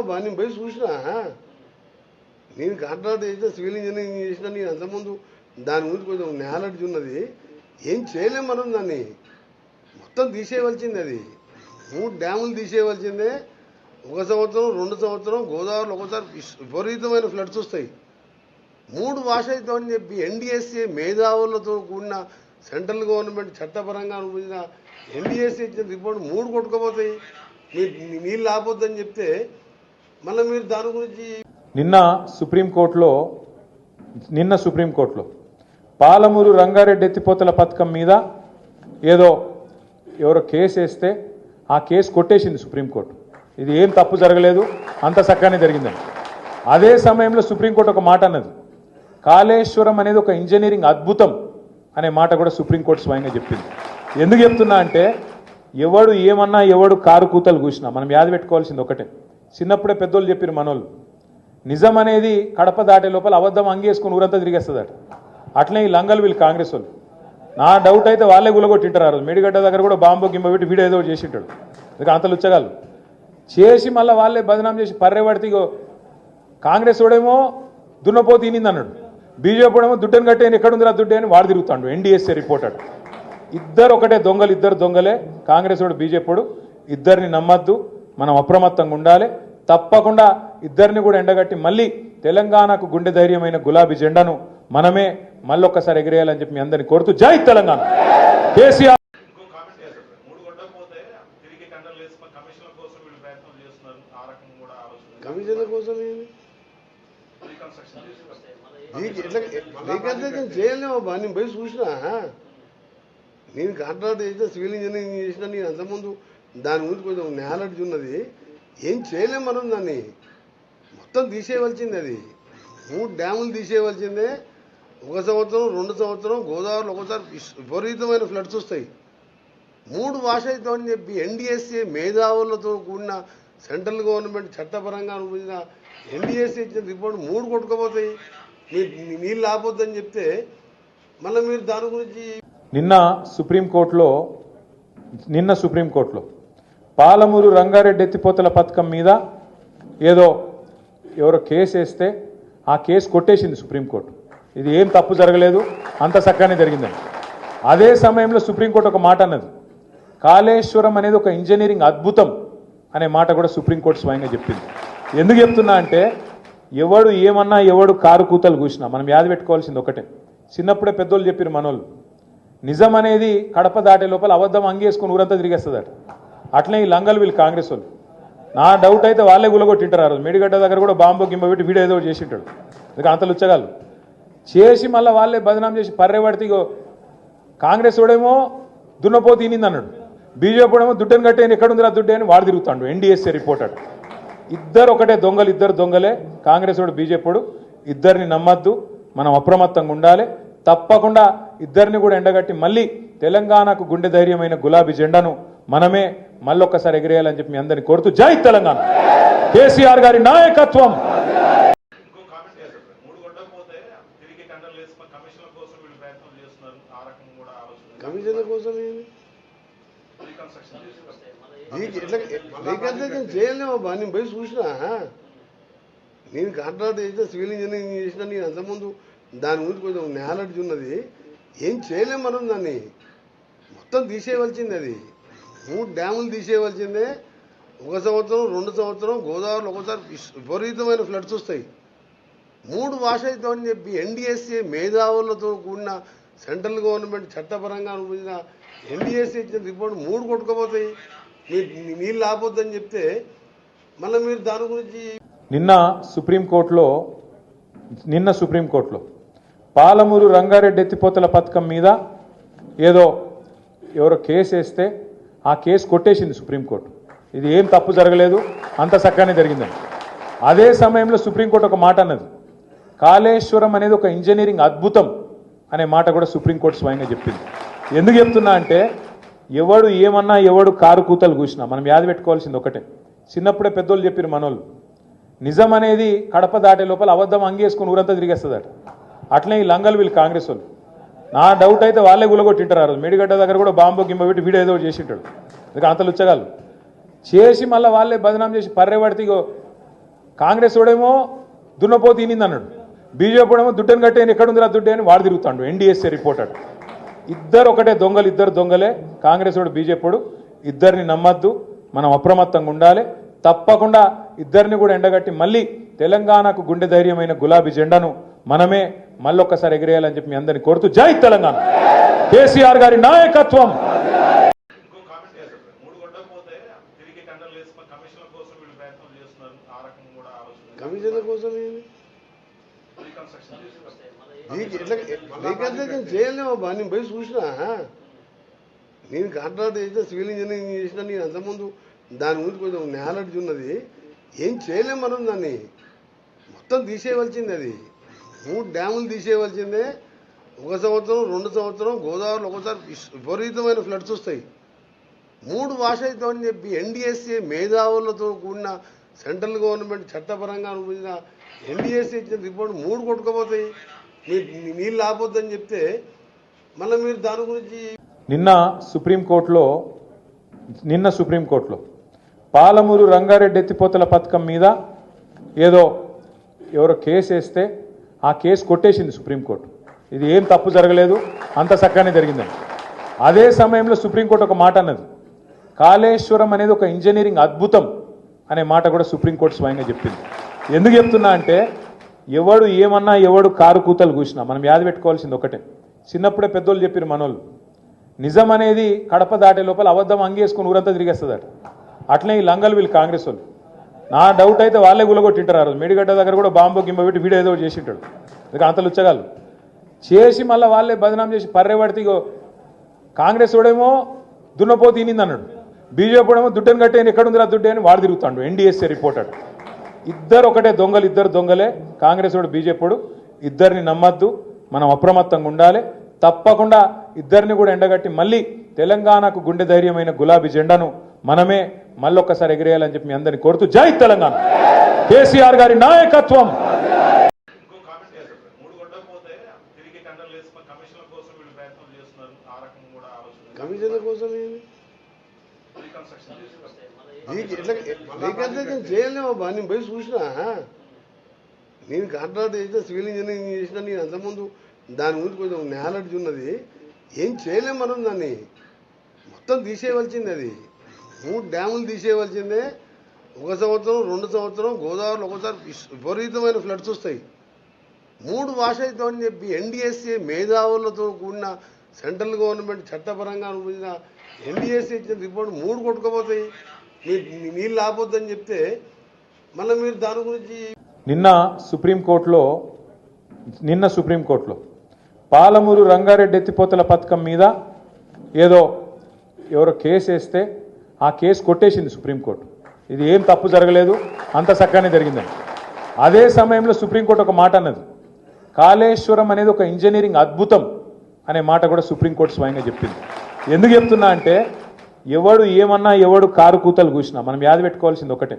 బాబా నేను పోయి చూసినా నేను కాంట్రాక్ట్ చేసిన సివిల్ ఇంజనీరింగ్ చేసిన నేను అంతకుముందు దాని గురించి కొంచెం నాలెడ్జ్ ఉన్నది. ఏం చేయలేం మనం దాన్ని. మొత్తం తీసేయవలసింది అది. మూడు డ్యాములు తీసేయవలసిందే. ఒక సంవత్సరం రెండు సంవత్సరం గోదావరిలో ఒకసారి విపరీతమైన ఫ్లడ్స్ వస్తాయి. మూడు వాష్ అవుతామని చెప్పి ఎన్డీఎస్సీ మేధావులతో కూడిన సెంట్రల్ గవర్నమెంట్ చట్టపరంగా అనుభవించిన ఎన్డీఎస్సీ ఇచ్చిన రిపోర్ట్ మూడు కొట్టుకుపోతాయి. మీరు నీళ్ళు ఆపొద్దని చెప్తే మళ్ళీ మీరు దాని గురించి నిన్న సుప్రీంకోర్టులో నిన్న సుప్రీంకోర్టులో పాలమూరు రంగారెడ్డి ఎత్తిపోతల పథకం మీద ఏదో ఎవరో కేసు వేస్తే ఆ కేసు కొట్టేసింది సుప్రీంకోర్టు ఇది ఏం తప్పు జరగలేదు అంత చక్కగానే జరిగిందని. అదే సమయంలో సుప్రీంకోర్టు ఒక మాట అన్నది. కాళేశ్వరం అనేది ఒక ఇంజనీరింగ్ అద్భుతం అనే మాట కూడా సుప్రీంకోర్టు స్వయంగా చెప్పింది. ఎందుకు చెప్తున్నా అంటే ఎవడు ఏమన్నా ఎవడు కారు కూతలు కూసినా మనం యాద పెట్టుకోవాల్సింది ఒకటే. చిన్నప్పుడే పెద్దోళ్ళు చెప్పారు మనోళ్ళు నిజం అనేది కడప దాటే లోపల అబద్ధం అంగేసుకుని ఊరంతా తిరిగేస్తుందట. అట్లనే ఈ లంగలు వీళ్ళు కాంగ్రెస్ వాళ్ళు. నా డౌట్ అయితే వాళ్ళే గులగొట్టింటారు ఆ రోజు. మేడిగడ్డ దగ్గర కూడా బాంబు గింబ పెట్టి వీడియో ఏదో చేసింటాడు. ఇక అంత లుచ్చగాలు చేసి మళ్ళీ వాళ్ళే బదనాం చేసి పర్రె పడితే ఇగో కాంగ్రెస్ వాడేమో దున్నపో తినింది అన్నాడు. బీజేపీ వాడేమో దుడ్డని కట్టేని ఎక్కడుందిరా దుడ్డే అని వాడు తిరుగుతాడు. ఎన్డీఎస్ఏ రిపోర్టర్ ఇద్దరు ఒకటే దొంగలు ఇద్దరు దొంగలే. కాంగ్రెస్ వాడు బీజేపీ వాడు. ఇద్దరిని నమ్మద్దు. మనం అప్రమత్తంగా ఉండాలి. తప్పకుండా ఇద్దరిని కూడా ఎండగట్టి మళ్ళీ తెలంగాణకు గుండె ధైర్యమైన గులాబీ జెండాను మనమే మళ్ళొక్కసారి ఎగిరేయాలని చెప్పి మీ అందరిని కోరుతూ జై తెలంగాణ. కేసీఆర్ కమిషన్ల కోసం రీకన్స్ట్రక్షన్ చేయలేము నేను పోయి చూసినా. నేను కాంట్రాక్ట్ చేసిన సివిల్ ఇంజనీరింగ్ చేసిన నేను అంతకుముందు దాని గురించి కొంచెం నాలెడ్జ్ ఉన్నది ఏం చేయలేం మనం దాన్ని. మొత్తం తీసేయవలసింది అది. మూడు డ్యాములు తీసేయవలసిందే. ఒక సంవత్సరం రెండు సంవత్సరం గోదావరిలో ఒకసారి విపరీతమైన ఫ్లడ్స్ వస్తాయి. మూడు వాష్ అవుతామని చెప్పి ఎన్డీఎస్ఏ మేధావులతో కూడిన సెంట్రల్ గవర్నమెంట్ చట్టపరంగా అనుభవించిన ఎన్డీఎస్ఏ ఇచ్చిన రిపోర్ట్ మూడు కొట్టుకోపోతాయి. మీరు నీళ్ళు ఆపొద్దని చెప్తే మళ్ళీ మీరు దాని గురించి నిన్న సుప్రీంకోర్టులో నిన్న సుప్రీంకోర్టులో పాలమూరు రంగారెడ్డి ఎత్తిపోతల పథకం మీద ఏదో ఎవరో కేసు వేస్తే ఆ కేసు కొట్టేసింది సుప్రీంకోర్టు. ఇది ఏం తప్పు జరగలేదు అంత చక్కగానే జరిగిందని. అదే సమయంలో సుప్రీంకోర్టు ఒక మాట అన్నది. కాళేశ్వరం అనేది ఒక ఇంజనీరింగ్ అద్భుతం అనే మాట కూడా సుప్రీంకోర్టు స్వయంగా చెప్పింది. ఎందుకు చెప్తున్నా అంటే ఎవడు ఏమన్నా ఎవడు కారు కూతలు కూసినా మనం యాది పెట్టుకోవాల్సింది ఒకటే. చిన్నప్పుడే పెద్దోళ్ళు చెప్పారు మనోళ్ళు నిజం అనేది కడప దాటే లోపల అబద్ధం అంగేసుకుని ఊరంతా తిరిగేస్తుందట. అట్లనే ఈ లంగలు వీళ్ళు కాంగ్రెస్ వాళ్ళు. నా డౌట్ అయితే వాళ్ళే గులగొట్టింటారు ఆ రోజు. మేడిగడ్డ దగ్గర కూడా బాంబు గింబ పెట్టి వీడియో ఏదో చేసింటాడు. ఇక అంత లుచ్చగాళ్ళు? చేసి మళ్ళీ వాళ్ళే బదనాం చేసి పర్రెపడితే ఇగో కాంగ్రెస్ వాడేమో దున్నపో తినింది అన్నాడు. బీజేపీ వాడేమో దుడ్డని కట్టేని ఎక్కడుందిరా దుడ్డే అని వాడు తిరుగుతాడు. ఎన్డీఎస్ఏ రిపోర్టర్ ఇద్దరు ఒకటే దొంగలు ఇద్దరు దొంగలే. కాంగ్రెస్ వాడు బీజేపీడు ఇద్దరిని నమ్మద్దు. మనం అప్రమత్తంగా ఉండాలి. తప్పకుండా ఇద్దరిని కూడా ఎండగట్టి మళ్ళీ తెలంగాణకు గుండె ధైర్యమైన గులాబీ జెండాను మనమే మళ్ళొక్కసారి ఎగిరేయాలని చెప్పి మీ అందరిని కోరుతూ జై తెలంగాణ. కేసీఆర్ గారి నాయకత్వం. ఇంకో కామెంట్ చేశారు. మూడు కొట్టకపోతే తిరిగి టెండర్లు వేసి కమిషన్ల కోసం రీకన్స్ట్రక్షన్ చేయలేము బాబా. నేను పోయి చూసినా. నేను కాంట్రాక్ట్ చేసిన సివిల్ ఇంజనీరింగ్ చేసిన నేను అంతకుముందు దాని గురించి కొంచెం నాలెడ్జ్ ఉన్నది ఏం చేయలేం మనం దాన్ని. మొత్తం తీసేయవలసింది అది. మూడు డ్యాములు తీసేయవలసిందే. ఒక సంవత్సరం రెండు సంవత్సరం గోదావరిలో ఒకసారి విపరీతమైన ఫ్లడ్స్ వస్తాయి. మూడు వాష్ అవుతామని చెప్పి ఎన్డీఎస్ఏ మేధావులతో కూడిన సెంట్రల్ గవర్నమెంట్ చట్టపరంగా అనుభవించిన ఎన్డీఎస్ఏ ఇచ్చిన రిపోర్ట్ మూడు కొట్టుకుపోతాయి. మీరు నీళ్ళు ఆపోద్దని చెప్తే మళ్ళీ మీరు దాని గురించి నిన్న సుప్రీంకోర్టులో నిన్న సుప్రీంకోర్టులో పాలమూరు రంగారెడ్డి ఎత్తిపోతల పథకం మీద ఏదో ఎవరో కేసు వేస్తే ఆ కేసు కొట్టేసింది సుప్రీంకోర్టు. ఇది ఏం తప్పు జరగలేదు అంత చక్కగానే జరిగిందని అదే సమయంలో సుప్రీంకోర్టు ఒక మాట అన్నది. కాళేశ్వరం అనేది ఒక ఇంజనీరింగ్ అద్భుతం అనే మాట కూడా సుప్రీంకోర్టు స్వయంగా చెప్పింది. ఎందుకు చెప్తున్నా అంటే ఎవడు ఏమన్నా ఎవడు కారు కూతలు కూసినా మనం యాద పెట్టుకోవాల్సింది ఒకటే. చిన్నప్పుడే పెద్దోళ్ళు చెప్పారు మనోళ్ళు నిజం అనేది కడప దాటే లోపల అబద్ధం అంగేసుకుని ఊరంతా తిరిగేస్తుందట. అట్లనే ఈ లంగలు వీళ్ళు కాంగ్రెస్ వాళ్ళు. నా డౌట్ అయితే వాళ్ళే గులగొట్టింటారు ఆ రోజు. మేడిగడ్డ దగ్గర కూడా బాంబు గింబ పెట్టి వీడియో ఏదో చేసింటాడు. ఇక అంత లుచ్చగాళ్ళు. చేసి మళ్ళీ వాళ్ళే బదనాం చేసి పర్రెవాడితే కాంగ్రెస్ వాడేమో దున్నపో తినింది అన్నాడు. బీజేపీ వాడేమో దుడ్డని కట్టే ఎక్కడుందిరా దుడ్డే అని వాడు తిరుగుతాడు. ఎన్డీఎస్ఏ రిపోర్టర్ ఇద్దరు ఒకటే దొంగలు ఇద్దరు దొంగలే. కాంగ్రెస్ వాడు బీజేపీడు ఇద్దరిని నమ్మద్దు. మనం అప్రమత్తంగా ఉండాలి. తప్పకుండా ఇద్దరిని కూడా ఎండగట్టి మళ్ళీ తెలంగాణకు గుండె ధైర్యమైన గులాబీ జెండాను మనమే మళ్ళొక్కసారి ఎగిరేయాలని చెప్పి మీ అందరిని కోరుతూ జై తెలంగాణ. కేసీఆర్ గారి నాయకత్వం. ఇంకో కామెంట్ చేశారు. సార్. మూడు కొట్టకపోతే తిరిగి టెండర్లు వేసుకుని కమిషన్ల కోసం చేయలేము అబ్బా నేను పోయి చూసినా. నేను కాంట్రాక్ట్ చేసిన సివిల్ ఇంజనీరింగ్ చేసిన నేను అంతకుముందు దాని గురించి కొంచెం నాలెడ్జ్ ఉన్నది. ఏం చేయలేము మనం దాన్ని. మొత్తం తీసేయవలసింది అది. మూడు డ్యాములు తీసేయవలసిందే. ఒక సంవత్సరం రెండు సంవత్సరం గోదావరిలో ఒకసారి విపరీతమైన ఫ్లడ్స్ వస్తాయి. మూడు వాష్ అవుతామని చెప్పి ఎన్డీఎస్ఏ మేధావులతో కూడిన సెంట్రల్ గవర్నమెంట్ చట్టపరంగా అనుభవించిన ఎన్డీఎస్ఏ ఇచ్చిన రిపోర్ట్ మూడు కొట్టుకుపోతాయి. మీరు నీళ్ళు ఆపొద్దని చెప్తే మళ్ళీ మీరు దాని గురించి నిన్న సుప్రీంకోర్టులో నిన్న సుప్రీంకోర్టులో పాలమూరు రంగారెడ్డి ఎత్తిపోతల పథకం మీద ఏదో ఎవరో కేసు వేస్తే ఆ కేసు కొట్టేసింది సుప్రీంకోర్టు. ఇది ఏం తప్పు జరగలేదు అంత చక్కగానే జరిగిందని అదే సమయంలో సుప్రీంకోర్టు ఒక మాట అన్నది. కాళేశ్వరం అనేది ఒక ఇంజనీరింగ్ అద్భుతం అనే మాట కూడా సుప్రీంకోర్టు స్వయంగా చెప్పింది. ఎందుకు చెప్తున్నా అంటే ఎవడు ఏమన్నా ఎవడు కారు కూతలు కూసినా మనం యాద పెట్టుకోవాల్సింది ఒకటే. చిన్నప్పుడే పెద్దోళ్ళు చెప్పారు మనోళ్ళు నిజం అనేది కడప దాటే లోపల అబద్ధం అంగేసుకుని ఊరంతా తిరిగేస్తుందట. అట్లనే ఈ లంగలు వీళ్ళు కాంగ్రెస్ వాళ్ళు. నా డౌట్ అయితే వాళ్ళే గులగొట్టింటారు ఆ రోజు. మేడిగడ్డ దగ్గర కూడా బాంబు గింబ పెట్టి వీడియో ఏదో చేసింటాడు. ఇక అంత లుచ్చగాళ్ళు. చేసి మళ్ళీ వాళ్ళే బదనాం చేసి పర్రెబడితే కాంగ్రెస్ వాడేమో దున్నపో తినింది అన్నాడు. బీజేపీ వాడేమో దుడ్డని కట్టే ఎక్కడుందిరా దుడ్డే అని వాడు తిరుగుతాడు. NDSA reporter. ఇద్దరు ఒకటే దొంగలు ఇద్దరు దొంగలే. కాంగ్రెస్ వాడు బీజేపీడు ఇద్దరిని నమ్మద్దు. మనం అప్రమత్తంగా ఉండాలి. తప్పకుండా ఇద్దరిని కూడా ఎండగట్టి మళ్ళీ తెలంగాణకు గుండె ధైర్యమైన గులాబీ జెండాను మనమే మళ్ళొక్కసారి ఎగిరేయాలని చెప్పి మీ అందరిని కోరుతూ జై తెలంగాణ. కేసీఆర్ గారి నాయకత్వం. కమిషన్ల కోసం వీళ్ళు ప్రయత్నం చేస్తున్నారు ఆ రకం కూడా ఆలోచన కమిషన్ల కోసం ఏంది రీకన్స్ట్రక్షన్ నీకంటే నేను చేయలేము అబ్బా నేను పోయి చూసినా. నేను కాంట్రాక్ట్ చేసిన సివిల్ ఇంజనీరింగ్ చేసిన నేను అంతకుముందు దాని గురించి కొంచెం నాలెడ్జ్ ఉన్నది ఏం చేయలేము మనం దాన్ని. మొత్తం తీసేయవలసింది అది. మూడు డ్యాములు తీసేయవలసిందే. ఒక సంవత్సరం రెండు సంవత్సరం గోదావరిలో ఒకసారి విపరీతమైన ఫ్లడ్స్ వస్తాయి. మూడు వాష్ అని చెప్పి ఎన్డీఎస్సీ మేధావులతో కూడిన సెంట్రల్ గవర్నమెంట్ చట్టపరంగా అనుభవించిన ఎన్డీఎస్సీ ఇచ్చిన రిపోర్ట్ మూడు కొట్టుకుపోతాయి. మీరు నీళ్ళు ఆపోద్దని చెప్తే మళ్ళీ మీరు దాని గురించి నిన్న సుప్రీంకోర్టులో నిన్న సుప్రీంకోర్టులో పాలమూరు రంగారెడ్డి ఎత్తిపోతల పథకం మీద ఏదో ఎవరో కేసు వేస్తే ఆ కేసు కొట్టేసింది సుప్రీంకోర్టు. ఇది ఏం తప్పు జరగలేదు అంత చక్కగానే జరిగిందని. అదే సమయంలో సుప్రీంకోర్టు ఒక మాట అన్నది. కాళేశ్వరం అనేది ఒక ఇంజనీరింగ్ అద్భుతం అనే మాట కూడా సుప్రీంకోర్టు స్వయంగా చెప్పింది. ఎందుకు చెప్తున్నా అంటే ఎవడు ఏమన్నా ఎవడు కారు కూతలు కూసినా మనం యాద పెట్టుకోవాల్సింది ఒకటే.